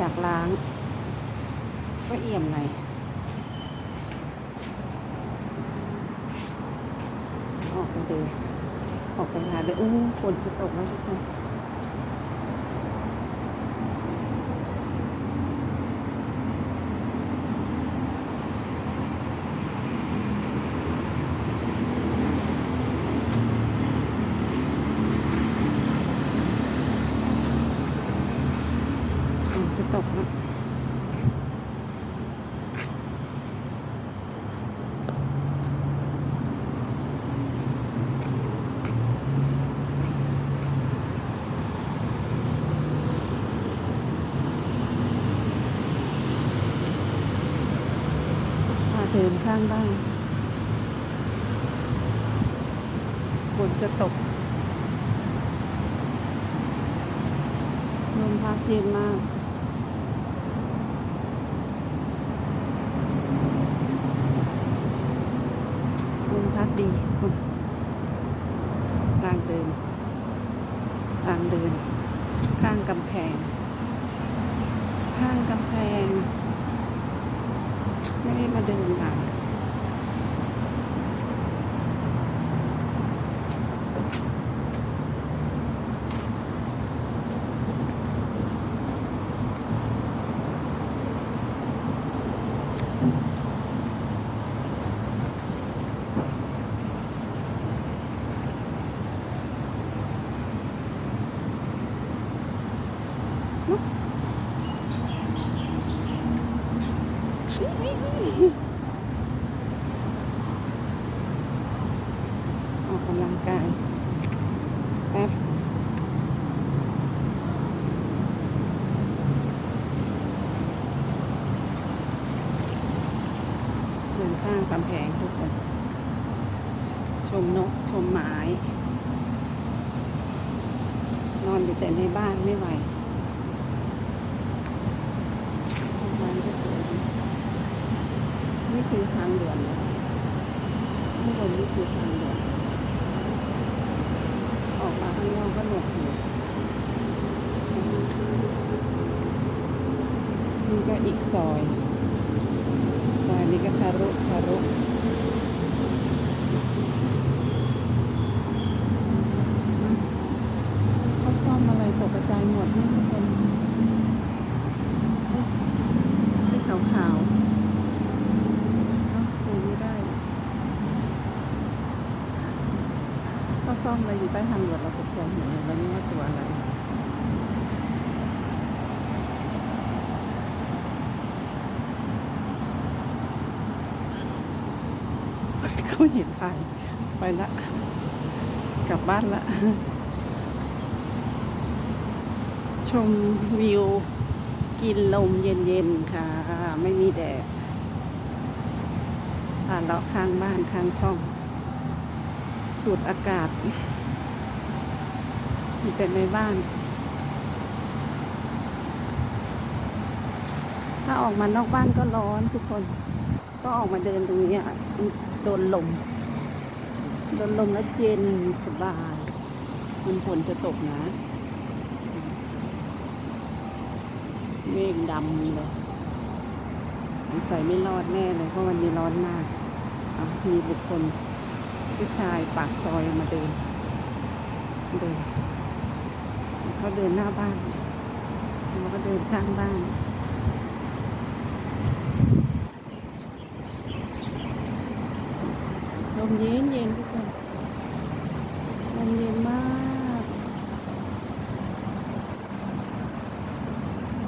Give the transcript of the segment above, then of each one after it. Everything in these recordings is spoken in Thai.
จากล้าง ก็เอี่ยมหน่อยออกไปเดินออกไปหาเลยอู้ฝนจะตกแล้วทุกคน จะตกแล้วมาเดินข้างบ้านฝนจะตกลมพัดเย็นมาก ลมพั ดดีคุณทางเดินทางเดิน ข้างกำแพง ข้างกำแพง ไม่ได้มาเดินมา ออกกำลังกายแป๊บเดินข้างกำแพงทุกคน ชมนก ชมหมายนอนอยู่แต่ในบ้านไม่ไหวบ้านก็สวยดีนี่ คือทางด่วนแล้วข้างบนนี่คือทางด่วนออกมาข้างนอกก็หนวกหูนี่ก็อีกซอย ซอยนี้ก็ทารุทารุเขาซ่อมอะไรตกกระจายหมดนี่ทุกคนเอ๊ะนี่ขาวขาวๆเอาซื้อไม่ได้ เขาซ่อมอะไรอยู่ใต้ทางด่วนเราก็เคยเห็นเลยแล้วนี่ว่าตัวอะไรเขาเห็นไปไปละ กลับบ้านละ ชมวิว กินลมเย็นๆค่ะ ไม่มีแดดผ่านเลาะข้างบ้านข้างช่อง สูดอากาศอยู่แต่ในบ้าน ถ้าออกมานอกบ้านก็ร้อนทุกคน ก็ออกมาเดินตรงนี้อะโดนลม โดนลมแล้วเย็นสบายมันฝนจะตกนะ เมฆดำเลยสงสัยไม่รอดแน่เลยเพราะวันนี้ร้อนมากมีบุคคล ผู้ชายปากซอยมาเดินเดินเขาเดินหน้าบ้านแล้วก็เดินข้างบ้านลมเย็นเย็นทุกคนลมเย็นมาก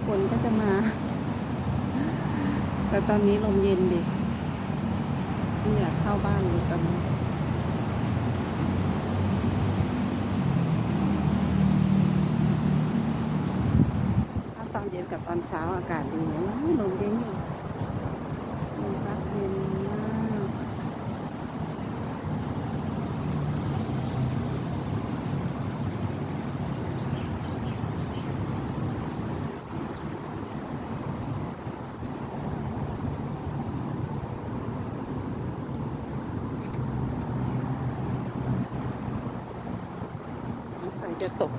ฝนก็จะมา แต่ตอนนี้ลมเย็นดิไม่อยากเข้าบ้านเลยตอนนี้ ถ้าตอ นกับตอนเช้าอากาศดีนะโอ้ยลมเย็นอยู่ลมพัดเย็นมากสงสัยจะตก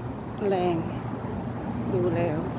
แรงดูแล้ว